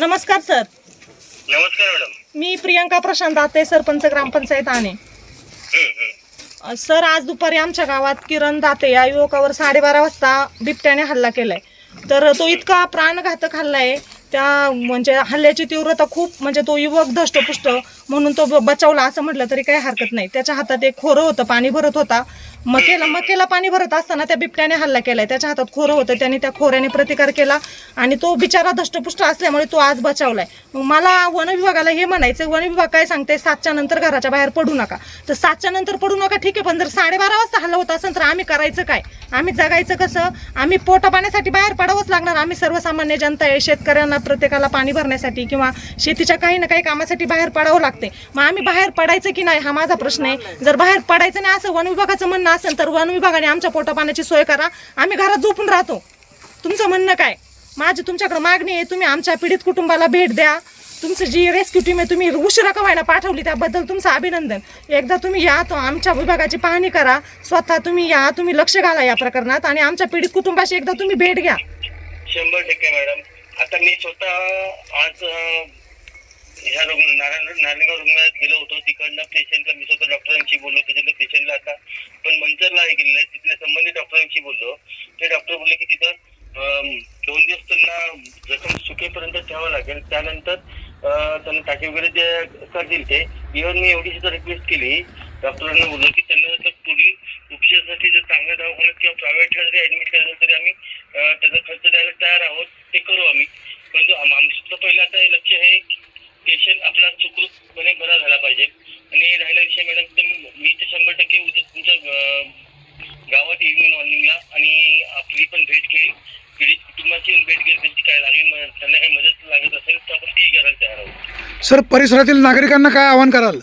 नमस्कार सर. नमस्कार मॅडम. मी प्रियंका प्रशांत दाते सरपंच ग्रामपंचायत आणे. अ, सर आज दुपारी आमच्या गावात किरण दाते या युवकावर साडेबारा वाजता बिबट्याने हल्ला केलाय. तर तो इतका प्राणघातक हल्ला आहे त्या म्हणजे हल्ल्याची तीव्रता खूप म्हणजे तो युवक धष्टपुष्ट म्हणून तो ब- बचावला असं म्हटलं तरी काही हरकत नाही. त्याच्या हातात एक खोरं होतं पाणी भरत होता. मकेला मकेला पाणी भरत असताना त्या बिबट्याने हल्ला केलाय. त्याच्या हातात खोरं होतं त्याने त्या खोऱ्याने प्रतिकार केला आणि तो बिचारा धष्टपुष्ट असल्यामुळे तो आज बचावलाय. मग मला वन विभागाला हे म्हणायचं वन विभाग काय सांगते सातच्या नंतर घराच्या बाहेर पडू नका. तर सातच्या नंतर पडू नका ठीक आहे पण जर साडेबारा वाजता हल्ला होत असेल तर आम्ही करायचं काय? आम्ही जगायचं कसं? आम्ही पोटा पाण्यासाठी बाहेर पडावंच लागणार. आम्ही सर्वसामान्य जनता आहे शेतकऱ्यांना प्रत्येकाला पाणी भरण्यासाठी किंवा शेतीच्या काही ना काही कामासाठी बाहेर पडावं लागतं. मग आम्ही बाहेर पडायचं की नाही हा माझा प्रश्न आहे. जर बाहेर पडायचं नाही असं वन विभागाचं म्हणणं असेल तर वन विभागाने आमच्या पोटा पाण्याची सोय करा. आम्ही घरात झोपून राहतो. तुमचं म्हणणं काय? माझी तुमच्याकडे मागणी आहे तुम्ही आमच्या पीडित कुटुंबाला भेट द्या. तुमचं जी रेस्क्यू टीम आहे तुम्ही उशिरा कवायला व्हायला पाठवली त्याबद्दल तुमचं अभिनंदन. एकदा तुम्ही या तो आमच्या विभागाची पाहणी करा. स्वतः तुम्ही या तुम्ही लक्ष घाला या प्रकरणात आणि आमच्या पीडित कुटुंबाशी एकदा तुम्ही भेट घ्या. शंभर टक्के मॅडम. आता मी स्वतः आज ह्या रुग्ण नारायण नारायणगाव रुग्णालयात गेलो होतो. तिकडनं पेशंटला मी स्वतः डॉक्टरांशी बोललो. त्याच्यातल्या पेशंटला आता पण मंचरला हे गेलेलं आहे. तिथल्या संबंधित डॉक्टरांशी बोललो. ते डॉक्टर बोलले की तिथं दोन दिवस त्यांना जखम सुकेपर्यंत ठेवावं लागेल. त्यानंतर त्यांना टाके वगैरे जे करतील ते. इव्हन मी एवढी सुद्धा रिक्वेस्ट केली डॉक्टरांना बोललो की त्यांना जर पुढील उपचारासाठी जर चांगल्या दवाखान्यात किंवा प्रायव्हेटला जरी ऍडमिट करायचं तरी आम्ही त्याचा खर्च द्यायला तयार आहोत. ते करू आम्ही. परंतु आमचं पहिलं आता हे लक्ष आहे पेशंट आपला सुखरूपपणे बरा झाला पाहिजे. आणि राहिला विषय मॅडम तर मी तर शंभर टक्के उद्या तुमच्या गावात येईल मॉर्निंगला आणि आपली पण भेट घेईल. पीडित कुटुंबाची पण भेट घेईल. त्यांची काय लागेल त्यांना काही मदत लागत असेल तर आपण ती करायला तयार आहोत. सर परिसरातील नागरिकांना काय आवाहन कराल?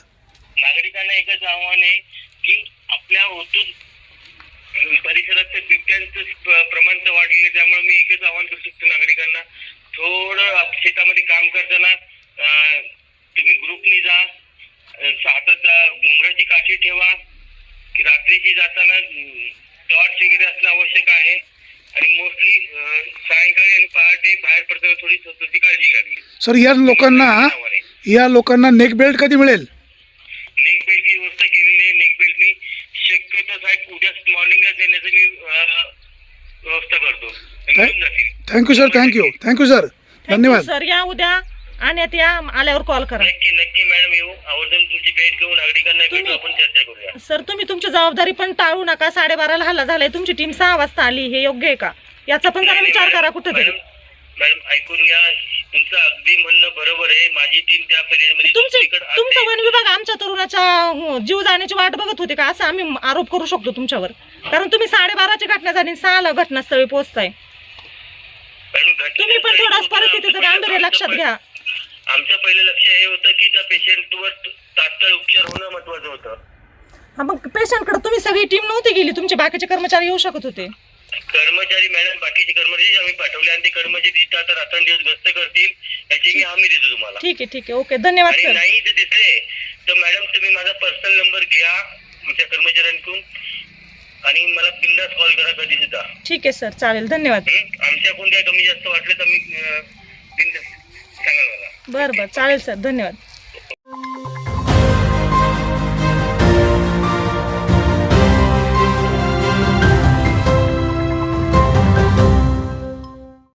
नागरिकांना एकच आव्हान आहे की आपल्या ओतून परिसरात बिबट्यांचं प्रमाण तर वाढलेलं त्यामुळे मी एकच आव्हान करू शकतो नागरिकांना. थोडं शेतामध्ये काम करताना तुम्ही ग्रुपनी जा. हातात घुंगराची काठी ठेवा. की रात्रीची जाताना टॉर्च वगैरे असणं आवश्यक आहे. आणि मोस्टली सायंकाळी आणि पहाटे बाहेर पडताना थोडी स्वतःची काळजी घ्यावी. सर या लोकांना. या लोकांना नेक बेल्ट कधी मिळेल? नेक बेल्टची व्यवस्था केलेली आहे. नेक बेल्ट मी शक्यतो साहेब उद्या मॉर्निंगला देण्याचं मी व्यवस्था करतो. मिळून जातील. Thank you sir thank you thank you sir धन्यवाद. सर या उद्या आणि या आल्यावर कॉल करा. नक्की नक्की मॅडम येऊ. आवर्जून तुमची भेट घेऊन नागरिकांना भेटू. आपण चर्चा करूया. सर तुम्ही तुमची जबाबदारी पण टाळू नका. साडेबाराला हल्ला झालाय. तुमची टीम सहा वाजता आली. हे योग्य आहे का? याचा पण जरा विचार करा कुठेतरी. मॅडम मॅडम ऐकून घ्या. तुमचं अगदी म्हणणं बरोबर आहे. माझी टीम त्या पिरियडमध्ये तुमचे दुसरीकडे तुमचं असते. वन विभाग आमच्या तरुणाच्या अं, जीव जाण्याची वाट बघत होते का? असं आम्ही आरोप करू शकतो तुमच्यावर. कारण तुम्ही साडेबाराची घटना झाली आणि सहाला घटनास्थळी पोहोचताय. मॅडम, घटनेचं तुम्ही पण थोडं परिस्थितीचं गांभीर्य लक्षात घ्या. आमचं पहिलं लक्ष हे होतं की त्या पेशंटवर तात्काळ उपचार होणं महत्वाचं होतं. हा मग पेशंटकडे तुम्ही सगळी टीम नव्हती गेली? तुमचे बाकीचे कर्मचारी येऊ शकत होते. कर्मचारी मॅडम बाकीचे कर्मचारी आम्ही पाठवले आणि ते कर्मचारी तिथं आता रात्रंदिवस गस्त करतील याची मी हमी देतो तुम्हाला. ठीक आहे ठीक आहे. ओके धन्यवाद आणि सर नाही जर दिसले तर मॅडम तुम्ही माझा पर्सनल नंबर घ्या आमच्या कर्मचाऱ्यांकडून आणि मला बिंदास कॉल करा कधी सुद्धा ठीक आहे सर चालेल. धन्यवाद. हं? आमच्याकडून काय कमी जास्त वाटलं तर मी बिंदास बरं बरं. चालेल सर. धन्यवाद.